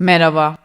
Merhaba.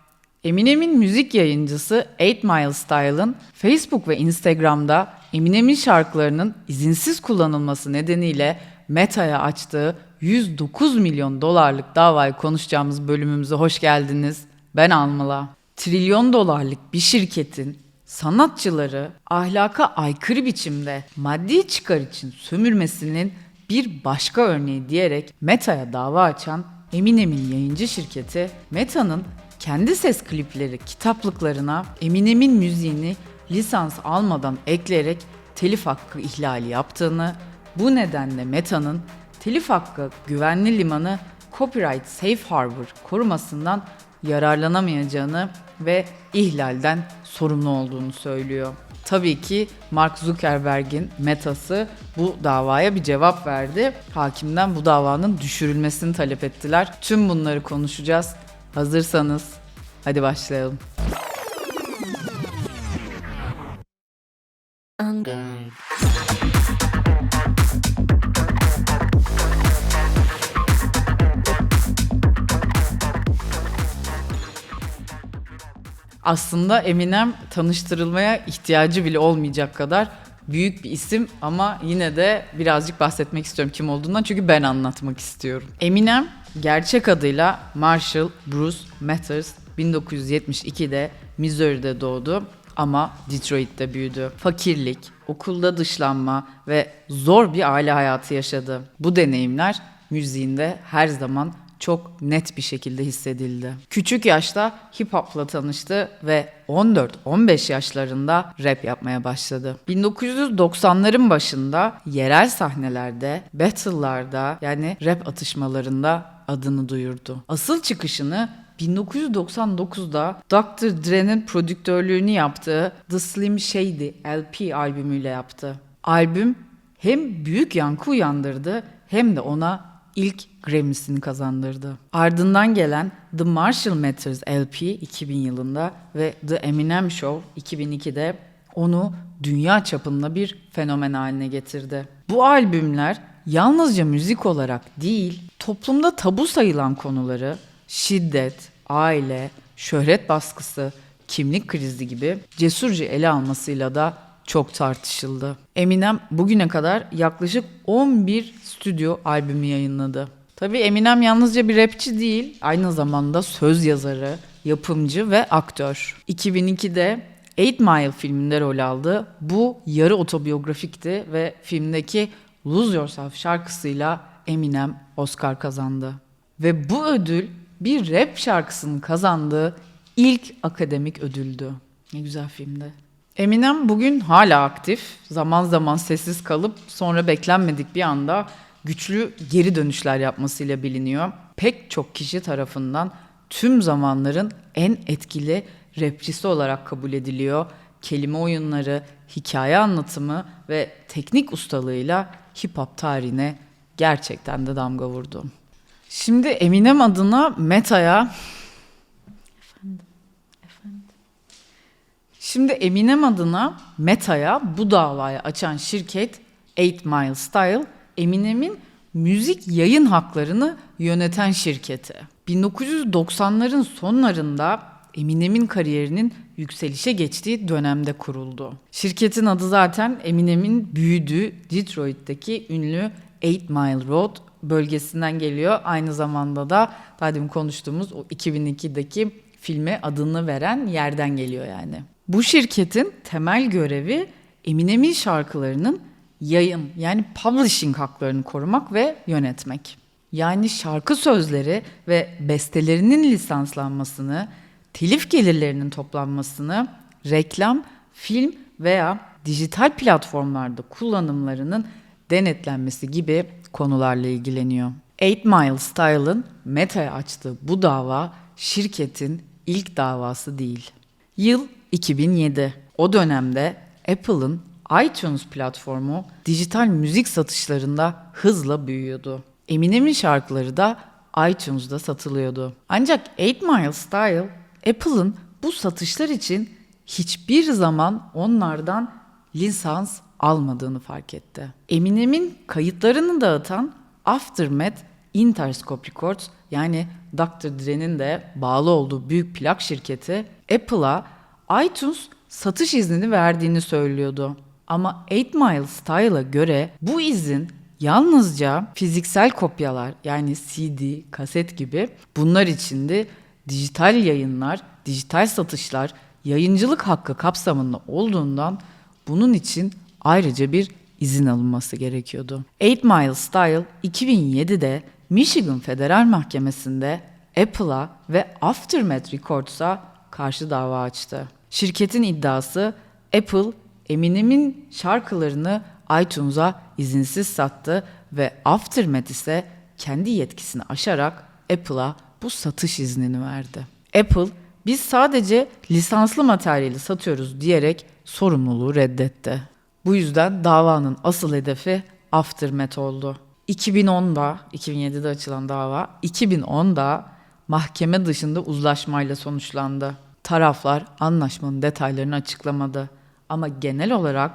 Eminem'in müzik yayıncısı 8 Mile Style'ın Facebook ve Instagram'da Eminem'in şarkılarının izinsiz kullanılması nedeniyle Meta'ya açtığı 109 milyon dolarlık davayı konuşacağımız bölümümüze hoş geldiniz. Ben Almala. Trilyon dolarlık bir şirketin sanatçıları ahlaka aykırı biçimde maddi çıkar için sömürmesinin bir başka örneği diyerek Meta'ya dava açan Eminem'in yayıncı şirketi Meta'nın kendi ses klipleri kitaplıklarına Eminem'in müziğini lisans almadan ekleyerek telif hakkı ihlali yaptığını, bu nedenle Meta'nın telif hakkı güvenli limanı Copyright Safe Harbor korumasından yararlanamayacağını ve ihlalden sorumlu olduğunu söylüyor. Tabii ki Mark Zuckerberg'in Meta'sı bu davaya bir cevap verdi. Hakimden bu davanın düşürülmesini talep ettiler. Tüm bunları konuşacağız. Hazırsanız hadi başlayalım. Aslında Eminem tanıştırılmaya ihtiyacı bile olmayacak kadar büyük bir isim ama yine de birazcık bahsetmek istiyorum kim olduğundan çünkü ben anlatmak istiyorum. Eminem gerçek adıyla Marshall Bruce Mathers 1972'de Missouri'de doğdu ama Detroit'te büyüdü. Fakirlik, okulda dışlanma ve zor bir aile hayatı yaşadı. Bu deneyimler müziğinde her zaman çok net bir şekilde hissedildi. Küçük yaşta hip hop'la tanıştı ve 14-15 yaşlarında rap yapmaya başladı. 1990'ların başında yerel sahnelerde, battle'larda yani rap atışmalarında adını duyurdu. Asıl çıkışını 1999'da Dr. Dre'nin prodüktörlüğünü yaptığı The Slim Shady LP albümüyle yaptı. Albüm hem büyük yankı uyandırdı hem de ona ilk Grammy'sini kazandırdı. Ardından gelen The Marshall Mathers LP 2000 yılında ve The Eminem Show 2002'de onu dünya çapında bir fenomen haline getirdi. Bu albümler yalnızca müzik olarak değil, toplumda tabu sayılan konuları şiddet, aile, şöhret baskısı, kimlik krizi gibi cesurca ele almasıyla da çok tartışıldı. Eminem bugüne kadar yaklaşık 11 stüdyo albümü yayınladı. Tabii Eminem yalnızca bir rapçi değil, aynı zamanda söz yazarı, yapımcı ve aktör. 2002'de 8 Mile filminde rol aldı. Bu yarı otobiyografikti ve filmdeki Lose Yourself şarkısıyla Eminem Oscar kazandı. Ve bu ödül bir rap şarkısının kazandığı ilk akademik ödüldü. Ne güzel filmdi. Eminem bugün hala aktif. Zaman zaman sessiz kalıp sonra beklenmedik bir anda güçlü geri dönüşler yapmasıyla biliniyor. Pek çok kişi tarafından tüm zamanların en etkili rapçisi olarak kabul ediliyor. Kelime oyunları, hikaye anlatımı ve teknik ustalığıyla hip hop tarihine gerçekten de damga vurdu. Şimdi Eminem adına Meta'ya Şimdi Eminem adına Meta'ya bu davayı açan şirket 8 Mile Style, Eminem'in müzik yayın haklarını yöneten şirketi. 1990'ların sonlarında Eminem'in kariyerinin yükselişe geçtiği dönemde kuruldu. Şirketin adı zaten Eminem'in büyüdüğü Detroit'teki ünlü 8 Mile Road bölgesinden geliyor. Aynı zamanda da daha demin konuştuğumuz o 2002'deki filme adını veren yerden geliyor yani. Bu şirketin temel görevi Eminem'in şarkılarının yayın yani publishing haklarını korumak ve yönetmek. Yani şarkı sözleri ve bestelerinin lisanslanmasını, telif gelirlerinin toplanmasını, reklam, film veya dijital platformlarda kullanımlarının denetlenmesi gibi konularla ilgileniyor. 8 Mile Style'ın Meta'ya açtığı bu dava şirketin ilk davası değil. Yıl 2007. O dönemde Apple'ın iTunes platformu dijital müzik satışlarında hızla büyüyordu. Eminem'in şarkıları da iTunes'da satılıyordu. Ancak 8 Mile Style Apple'ın bu satışlar için hiçbir zaman onlardan lisans almadığını fark etti. Eminem'in kayıtlarını dağıtan Aftermath Interscope Records yani Dr. Dre'nin de bağlı olduğu büyük plak şirketi Apple'a iTunes satış iznini verdiğini söylüyordu. Ama 8 Mile Style'a göre bu izin yalnızca fiziksel kopyalar yani CD, kaset gibi bunlar içindi. Dijital yayınlar, dijital satışlar yayıncılık hakkı kapsamında olduğundan bunun için ayrıca bir izin alınması gerekiyordu. 8 Mile Style 2007'de Michigan Federal Mahkemesi'nde Apple'a ve Aftermath Records'a karşı dava açtı. Şirketin iddiası Apple Eminem'in şarkılarını iTunes'a izinsiz sattı ve Aftermath ise kendi yetkisini aşarak Apple'a bu satış iznini verdi. Apple biz sadece lisanslı materyali satıyoruz diyerek sorumluluğu reddetti. Bu yüzden davanın asıl hedefi Aftermath oldu. 2010'da, 2007'de açılan dava 2010'da mahkeme dışında uzlaşmayla sonuçlandı. Taraflar anlaşmanın detaylarını açıklamadı. Ama genel olarak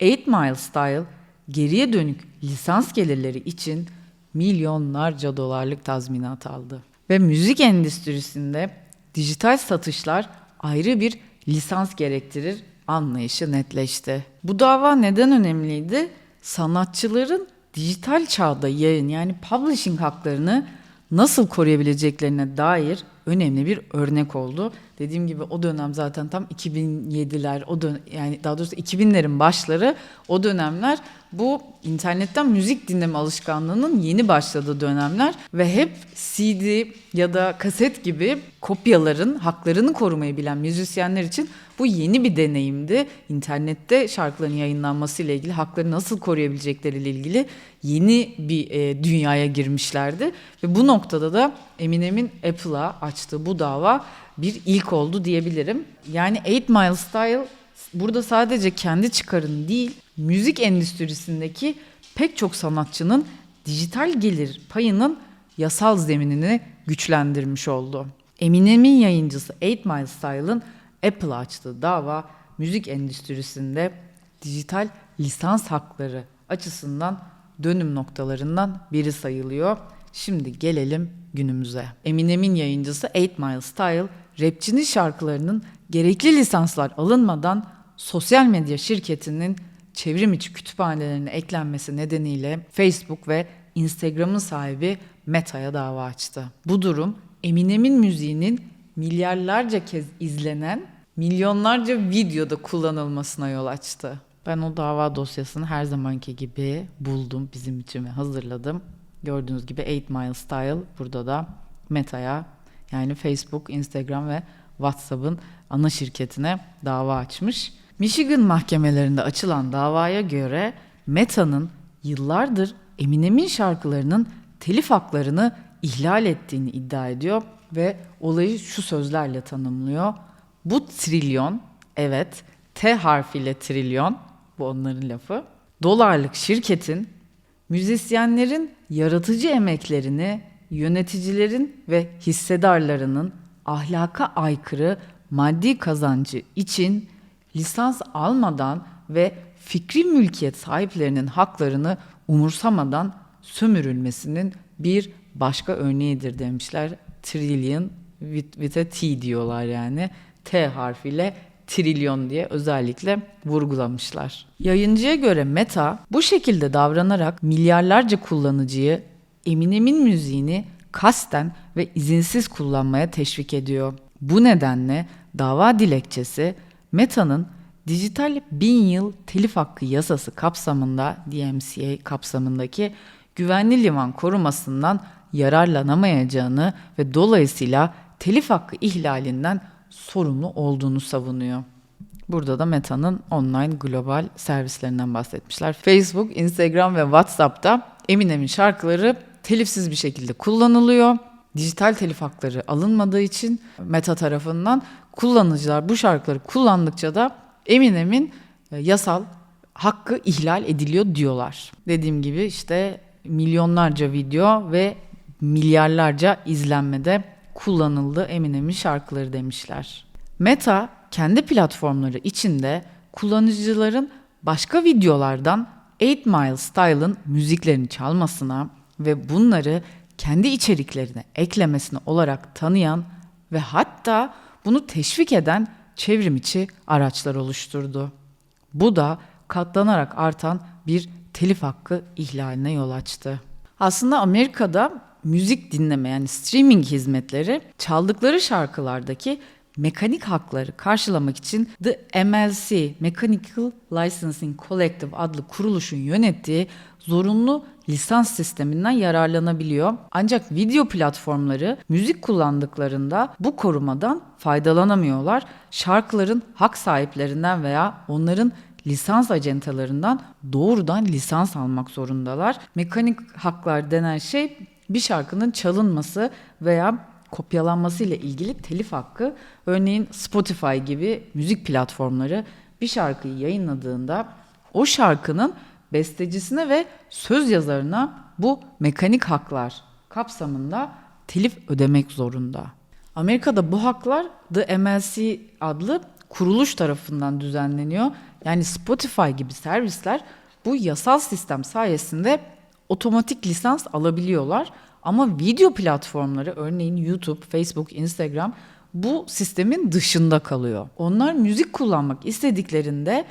8 Mile Style geriye dönük lisans gelirleri için milyonlarca dolarlık tazminat aldı. Ve müzik endüstrisinde dijital satışlar ayrı bir lisans gerektirir anlayışı netleşti. Bu dava neden önemliydi? Sanatçıların dijital çağda yayın yani publishing haklarını nasıl koruyabileceklerine dair önemli bir örnek oldu. Dediğim gibi o dönem zaten tam 2007'ler o dön yani daha doğrusu 2000'lerin başları o dönemler bu internetten müzik dinleme alışkanlığının yeni başladığı dönemler ve hep CD ya da kaset gibi kopyaların haklarını korumayı bilen müzisyenler için bu yeni bir deneyimdi. İnternette şarkıların yayınlanması ile ilgili hakları nasıl koruyabilecekleriyle ilgili yeni bir e, dünyaya girmişlerdi ve bu noktada da Eminem'in Apple'a açtığı bu dava bir ilk oldu diyebilirim. Yani 8 Mile Style burada sadece kendi çıkarını değil, müzik endüstrisindeki pek çok sanatçının dijital gelir payının yasal zeminini güçlendirmiş oldu. Eminem'in yayıncısı 8 Mile Style'ın Apple'a açtığı dava müzik endüstrisinde dijital lisans hakları açısından dönüm noktalarından biri sayılıyor. Şimdi gelelim günümüze. Eminem'in yayıncısı 8 Mile Style, rapçinin şarkılarının gerekli lisanslar alınmadan sosyal medya şirketinin çevrim içi kütüphanelerine eklenmesi nedeniyle Facebook ve Instagram'ın sahibi Meta'ya dava açtı. Bu durum Eminem'in müziğinin milyarlarca kez izlenen, milyonlarca videoda kullanılmasına yol açtı. Ben o dava dosyasını her zamanki gibi buldum, bizim için ve hazırladım. Gördüğünüz gibi 8 Mile Style burada da Meta'ya yani Facebook, Instagram ve WhatsApp'ın ana şirketine dava açmış. Michigan mahkemelerinde açılan davaya göre Meta'nın yıllardır Eminem'in şarkılarının telif haklarını ihlal ettiğini iddia ediyor ve olayı şu sözlerle tanımlıyor. Bu trilyon, evet T harfiyle trilyon, bu onların lafı, dolarlık şirketin müzisyenlerin yaratıcı emeklerini yöneticilerin ve hissedarlarının ahlaka aykırı maddi kazancı için lisans almadan ve fikri mülkiyet sahiplerinin haklarını umursamadan sömürülmesinin bir başka örneğidir demişler. Trillion with, with a T diyorlar yani. T harfiyle trilyon diye özellikle vurgulamışlar. Yayıncıya göre Meta bu şekilde davranarak milyarlarca kullanıcıyı Eminem'in müziğini kasten ve izinsiz kullanmaya teşvik ediyor. Bu nedenle dava dilekçesi Meta'nın dijital bin yıl telif hakkı yasası kapsamında DMCA kapsamındaki güvenli liman korumasından yararlanamayacağını ve dolayısıyla telif hakkı ihlalinden sorumlu olduğunu savunuyor. Burada da Meta'nın online global servislerinden bahsetmişler. Facebook, Instagram ve WhatsApp'ta Eminem'in şarkıları telifsiz bir şekilde kullanılıyor. Dijital telif hakları alınmadığı için Meta tarafından kullanıcılar bu şarkıları kullandıkça da Eminem'in e, yasal hakkı ihlal ediliyor diyorlar. Dediğim gibi işte milyonlarca video ve milyarlarca izlenmede kullanıldı Eminem'in şarkıları demişler. Meta kendi platformları içinde kullanıcıların başka videolardan 8 Mile Style'ın müziklerini çalmasına ve bunları kendi içeriklerine eklemesini olarak tanıyan ve hatta bunu teşvik eden çevrim içi araçlar oluşturdu. Bu da katlanarak artan bir telif hakkı ihlaline yol açtı. Aslında Amerika'da müzik dinleme yani streaming hizmetleri çaldıkları şarkılardaki mekanik hakları karşılamak için The MLC Mechanical Licensing Collective adlı kuruluşun yönettiği zorunlu lisans sisteminden yararlanabiliyor. Ancak video platformları müzik kullandıklarında bu korumadan faydalanamıyorlar. Şarkıların hak sahiplerinden veya onların lisans acentelerinden doğrudan lisans almak zorundalar. Mekanik haklar denen şey bir şarkının çalınması veya kopyalanması ile ilgili telif hakkı. Örneğin Spotify gibi müzik platformları bir şarkıyı yayınladığında o şarkının bestecisine ve söz yazarına bu mekanik haklar kapsamında telif ödemek zorunda. Amerika'da bu haklar The MLC adlı kuruluş tarafından düzenleniyor. Yani Spotify gibi servisler bu yasal sistem sayesinde otomatik lisans alabiliyorlar. Ama video platformları örneğin YouTube, Facebook, Instagram bu sistemin dışında kalıyor. Onlar müzik kullanmak istediklerinde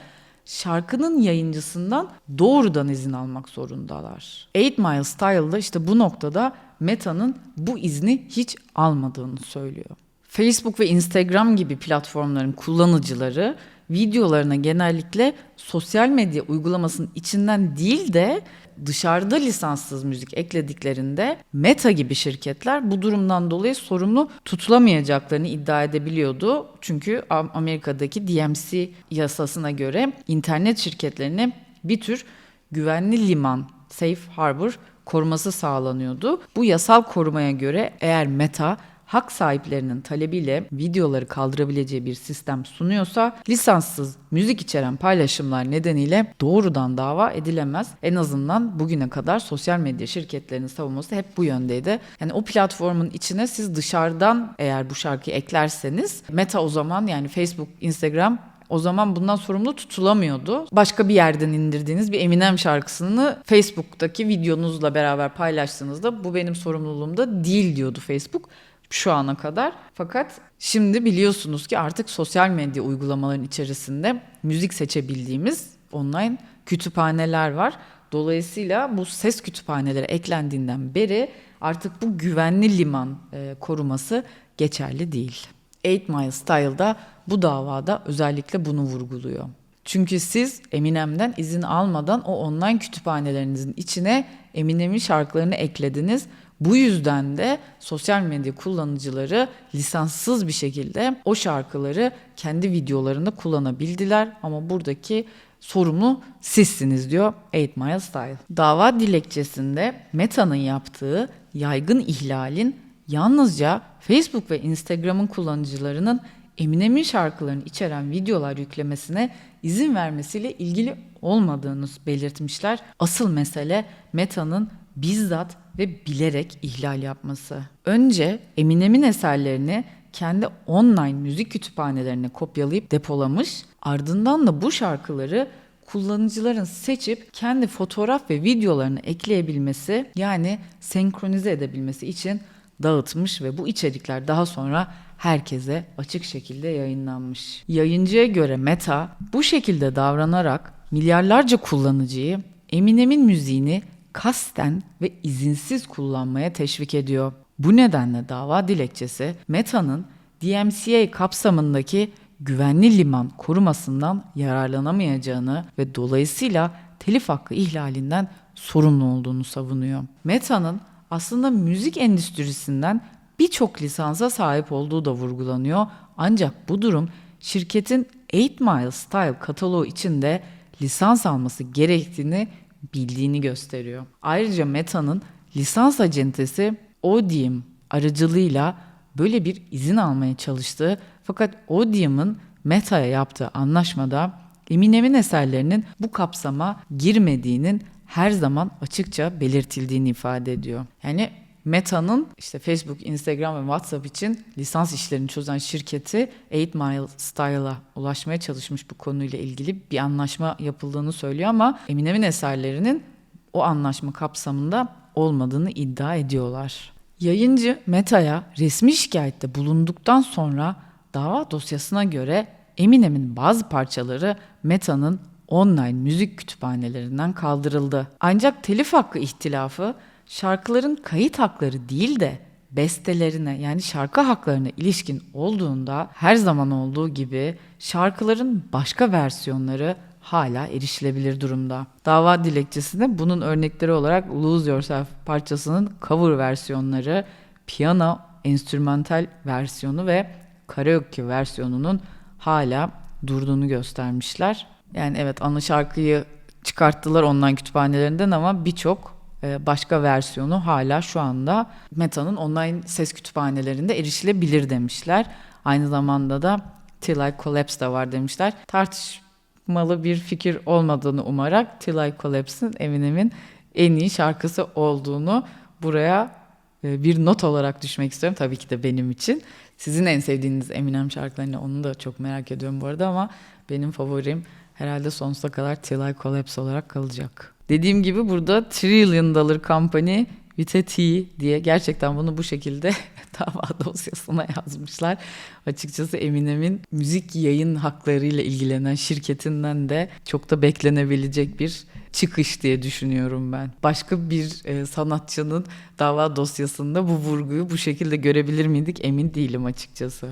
şarkının yayıncısından doğrudan izin almak zorundalar. 8 Mile Style'da işte bu noktada Meta'nın bu izni hiç almadığını söylüyor. Facebook ve Instagram gibi platformların kullanıcıları videolarına genellikle sosyal medya uygulamasının içinden değil de dışarıda lisanssız müzik eklediklerinde Meta gibi şirketler bu durumdan dolayı sorumlu tutulamayacaklarını iddia edebiliyordu. Çünkü Amerika'daki DMC yasasına göre internet şirketlerine bir tür güvenli liman, safe harbor koruması sağlanıyordu. Bu yasal korumaya göre eğer Meta hak sahiplerinin talebiyle videoları kaldırabileceği bir sistem sunuyorsa lisanssız müzik içeren paylaşımlar nedeniyle doğrudan dava edilemez. En azından bugüne kadar sosyal medya şirketlerinin savunması hep bu yöndeydi. Yani o platformun içine siz dışarıdan eğer bu şarkıyı eklerseniz Meta o zaman yani Facebook, Instagram o zaman bundan sorumlu tutulamıyordu. Başka bir yerden indirdiğiniz bir Eminem şarkısını Facebook'taki videonuzla beraber paylaştığınızda bu benim sorumluluğumda değil diyordu Facebook şu ana kadar. Fakat şimdi biliyorsunuz ki artık sosyal medya uygulamaların içerisinde müzik seçebildiğimiz online kütüphaneler var. Dolayısıyla bu ses kütüphaneleri eklendiğinden beri artık bu güvenli liman e, koruması geçerli değil. 8 Mile Style'da bu davada özellikle bunu vurguluyor. Çünkü siz Eminem'den izin almadan o online kütüphanelerinizin içine Eminem'in şarkılarını eklediniz. Bu yüzden de sosyal medya kullanıcıları lisanssız bir şekilde o şarkıları kendi videolarında kullanabildiler ama buradaki sorumlu sizsiniz diyor 8 Mile Style. Dava dilekçesinde Meta'nın yaptığı yaygın ihlalin yalnızca Facebook ve Instagram'ın kullanıcılarının Eminem'in şarkılarını içeren videolar yüklemesine izin vermesiyle ilgili olmadığını belirtmişler. Asıl mesele Meta'nın bizzat ve bilerek ihlal yapması. Önce Eminem'in eserlerini kendi online müzik kütüphanelerine kopyalayıp depolamış, ardından da bu şarkıları kullanıcıların seçip kendi fotoğraf ve videolarını ekleyebilmesi yani senkronize edebilmesi için dağıtmış ve bu içerikler daha sonra herkese açık şekilde yayınlanmış. Yayıncıya göre Meta bu şekilde davranarak milyarlarca kullanıcıyı Eminem'in müziğini kasten ve izinsiz kullanmaya teşvik ediyor. Bu nedenle dava dilekçesi Meta'nın DMCA kapsamındaki güvenli liman korumasından yararlanamayacağını ve dolayısıyla telif hakkı ihlalinden sorumlu olduğunu savunuyor. Meta'nın aslında müzik endüstrisinden birçok lisansa sahip olduğu da vurgulanıyor. Ancak bu durum şirketin 8 Mile Style kataloğu içinde lisans alması gerektiğini bildiğini gösteriyor. Ayrıca Meta'nın lisans acentesi Odium aracılığıyla böyle bir izin almaya çalıştığı fakat Odium'un Meta'ya yaptığı anlaşmada Eminem'in eserlerinin bu kapsama girmediğinin her zaman açıkça belirtildiğini ifade ediyor. Yani Meta'nın işte Facebook, Instagram ve WhatsApp için lisans işlerini çözen şirketi 8 Mile Style'a ulaşmaya çalışmış bu konuyla ilgili bir anlaşma yapıldığını söylüyor ama Eminem'in eserlerinin o anlaşma kapsamında olmadığını iddia ediyorlar. Yayıncı Meta'ya resmi şikayette bulunduktan sonra dava dosyasına göre Eminem'in bazı parçaları Meta'nın online müzik kütüphanelerinden kaldırıldı. Ancak telif hakkı ihtilafı şarkıların kayıt hakları değil de bestelerine yani şarkı haklarına ilişkin olduğunda her zaman olduğu gibi şarkıların başka versiyonları hala erişilebilir durumda. Dava dilekçesinde bunun örnekleri olarak Lose Yourself parçasının cover versiyonları, piyano enstrümantal versiyonu ve karaoke versiyonunun hala durduğunu göstermişler. Yani evet ana şarkıyı çıkarttılar online kütüphanelerinden ama birçok başka versiyonu hala şu anda Meta'nın online ses kütüphanelerinde erişilebilir demişler. Aynı zamanda da Till I Collapse da var demişler. Tartışmalı bir fikir olmadığını umarak Till I Collapse'ın Eminem'in en iyi şarkısı olduğunu buraya e, bir not olarak düşmek istiyorum. Tabii ki de benim için. Sizin en sevdiğiniz Eminem şarkılarını onu da çok merak ediyorum bu arada ama benim favorim herhalde sonsuza kadar Till I Collapse olarak kalacak. Dediğim gibi burada Trillion Dollar Company with T diye gerçekten bunu bu şekilde dava dosyasına yazmışlar. Açıkçası Eminem'in müzik yayın haklarıyla ilgilenen şirketinden de çok da beklenebilecek bir çıkış diye düşünüyorum ben. Başka bir e, sanatçının dava dosyasında bu vurguyu bu şekilde görebilir miydik emin değilim açıkçası.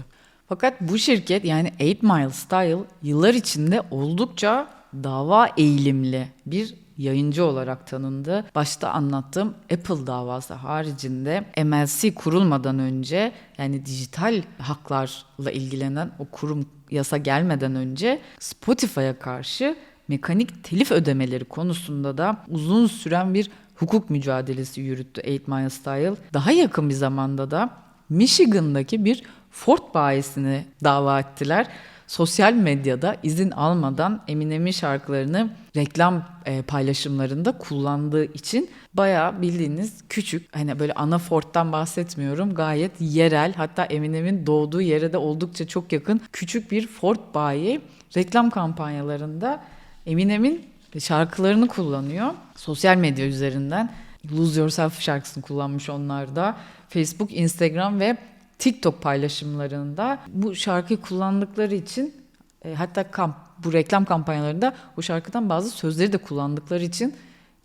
Fakat bu şirket yani 8 Mile Style yıllar içinde oldukça dava eğilimli bir yayıncı olarak tanındı. Başta anlattığım Apple davası haricinde MLC kurulmadan önce yani dijital haklarla ilgilenen o kurum yasa gelmeden önce Spotify'a karşı mekanik telif ödemeleri konusunda da uzun süren bir hukuk mücadelesi yürüttü 8 Mile Style. Daha yakın bir zamanda da Michigan'daki bir Ford bayisini dava ettiler. Sosyal medyada izin almadan Eminem'in şarkılarını reklam e, paylaşımlarında kullandığı için bayağı bildiğiniz küçük hani böyle ana Ford'dan bahsetmiyorum gayet yerel hatta Eminem'in doğduğu yere de oldukça çok yakın küçük bir Ford bayi reklam kampanyalarında Eminem'in şarkılarını kullanıyor. Sosyal medya üzerinden Lose Yourself şarkısını kullanmış onlar da. Facebook, Instagram ve TikTok paylaşımlarında bu şarkıyı kullandıkları için e, hatta kamp, bu reklam kampanyalarında bu şarkıdan bazı sözleri de kullandıkları için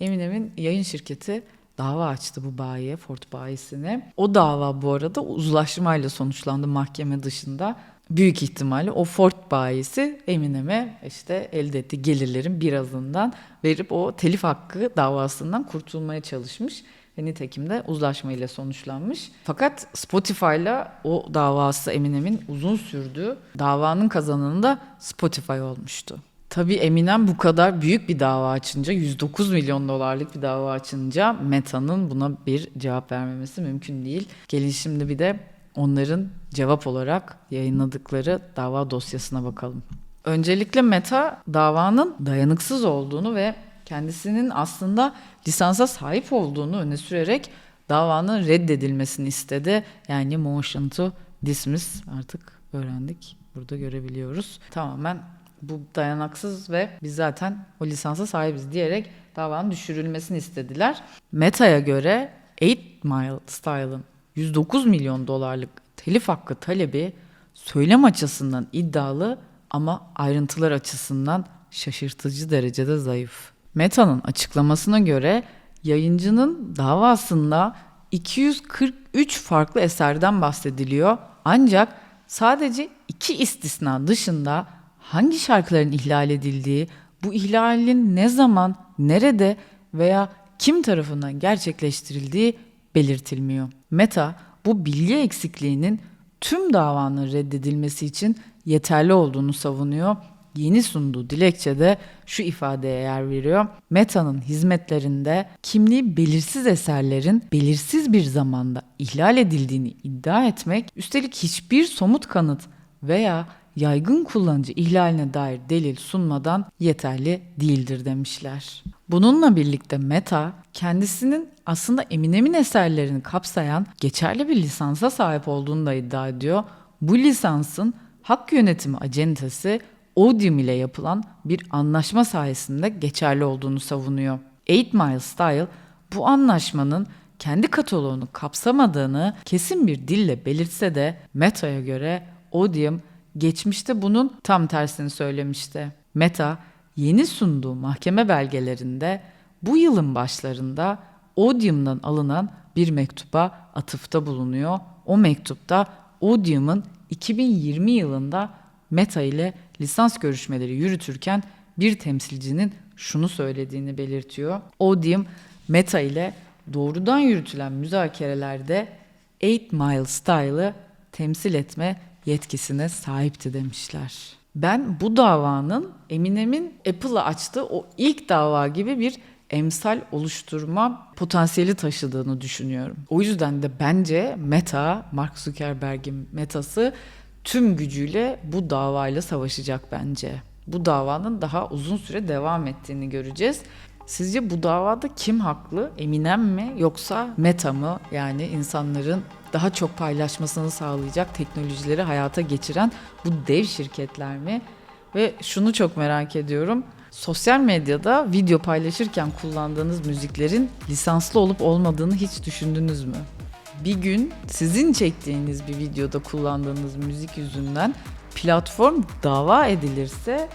Eminem'in yayın şirketi dava açtı bu bayiye, Ford bayisine. O dava bu arada uzlaşmayla sonuçlandı mahkeme dışında. Büyük ihtimalle o Ford bayisi Eminem'e işte elde ettiği gelirlerin birazından verip o telif hakkı davasından kurtulmaya çalışmış ve nitekim de uzlaşmayla sonuçlanmış. Fakat Spotify'la o davası Eminem'in uzun sürdü. Davanın kazananı da Spotify olmuştu. Tabii Eminem bu kadar büyük bir dava açınca 109 milyon dolarlık bir dava açınca Meta'nın buna bir cevap vermemesi mümkün değil. Gelin şimdi bir de onların cevap olarak yayınladıkları dava dosyasına bakalım. Öncelikle Meta davanın dayanıksız olduğunu ve kendisinin aslında lisansa sahip olduğunu öne sürerek davanın reddedilmesini istedi. Yani motion to dismiss artık öğrendik. Burada görebiliyoruz. Tamamen bu dayanaksız ve biz zaten o lisansa sahibiz diyerek davanın düşürülmesini istediler. Meta'ya göre 8 Mile Style'ın 109 milyon dolarlık telif hakkı talebi söylem açısından iddialı ama ayrıntılar açısından şaşırtıcı derecede zayıf. Meta'nın açıklamasına göre yayıncının davasında 243 farklı eserden bahsediliyor. Ancak sadece iki istisna dışında hangi şarkıların ihlal edildiği, bu ihlalin ne zaman, nerede veya kim tarafından gerçekleştirildiği belirtilmiyor. Meta bu bilgi eksikliğinin tüm davanın reddedilmesi için yeterli olduğunu savunuyor yeni sunduğu dilekçede şu ifadeye yer veriyor. Meta'nın hizmetlerinde kimliği belirsiz eserlerin belirsiz bir zamanda ihlal edildiğini iddia etmek, üstelik hiçbir somut kanıt veya yaygın kullanıcı ihlaline dair delil sunmadan yeterli değildir demişler. Bununla birlikte Meta kendisinin aslında Eminem'in eserlerini kapsayan geçerli bir lisansa sahip olduğunu da iddia ediyor. Bu lisansın hak yönetimi acentesi Odium ile yapılan bir anlaşma sayesinde geçerli olduğunu savunuyor. 8 Mile Style Bu anlaşmanın kendi kataloğunu kapsamadığını kesin bir dille belirtse de Meta'ya göre Odium geçmişte bunun tam tersini söylemişti. Meta yeni sunduğu mahkeme belgelerinde bu yılın başlarında Odium'dan alınan bir mektuba atıfta bulunuyor. O mektupta Odium'un 2020 yılında Meta ile lisans görüşmeleri yürütürken bir temsilcinin şunu söylediğini belirtiyor. Odium Meta ile doğrudan yürütülen müzakerelerde 8 Mile Style'ı temsil etme yetkisine sahipti demişler. Ben bu davanın Eminem'in Apple'a açtığı o ilk dava gibi bir emsal oluşturma potansiyeli taşıdığını düşünüyorum. O yüzden de bence Meta, Mark Zuckerberg'in Meta'sı tüm gücüyle bu davayla savaşacak bence. Bu davanın daha uzun süre devam ettiğini göreceğiz. Sizce bu davada kim haklı? Eminem mi yoksa Meta mı? Yani insanların daha çok paylaşmasını sağlayacak teknolojileri hayata geçiren bu dev şirketler mi? Ve şunu çok merak ediyorum. Sosyal medyada video paylaşırken kullandığınız müziklerin lisanslı olup olmadığını hiç düşündünüz mü? Bir gün sizin çektiğiniz bir videoda kullandığınız müzik yüzünden platform dava edilirse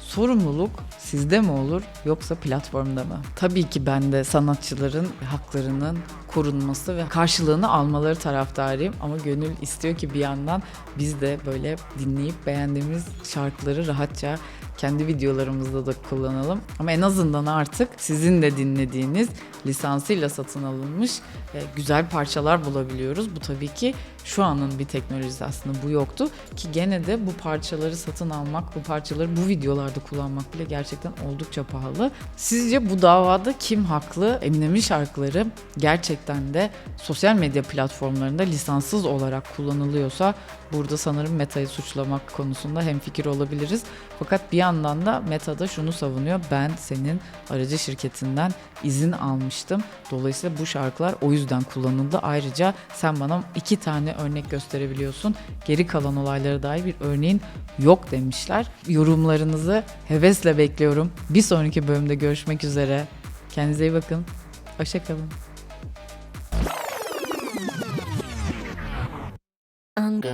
sorumluluk sizde mi olur yoksa platformda mı? Tabii ki ben de sanatçıların haklarının korunması ve karşılığını almaları taraftarıyım ama gönül istiyor ki bir yandan biz de böyle dinleyip beğendiğimiz şarkıları rahatça kendi videolarımızda da kullanalım. Ama en azından artık sizin de dinlediğiniz lisansıyla satın alınmış e, güzel parçalar bulabiliyoruz. Bu tabii ki şu anın bir teknolojisi aslında bu yoktu ki gene de bu parçaları satın almak, bu parçaları bu videolarda kullanmak bile gerçekten oldukça pahalı. Sizce bu davada kim haklı? Eminem'in şarkıları gerçekten de sosyal medya platformlarında lisanssız olarak kullanılıyorsa burada sanırım Meta'yı suçlamak konusunda hemfikir olabiliriz. Fakat bir yandan da Meta da şunu savunuyor. Ben senin aracı şirketinden izin almıştım. Dolayısıyla bu şarkılar o yüzden kullanıldı. Ayrıca sen bana iki tane örnek gösterebiliyorsun. Geri kalan olaylara dair bir örneğin yok demişler. Yorumlarınızı hevesle bekliyorum. Bir sonraki bölümde görüşmek üzere. Kendinize iyi bakın. Hoşçakalın. Ungo.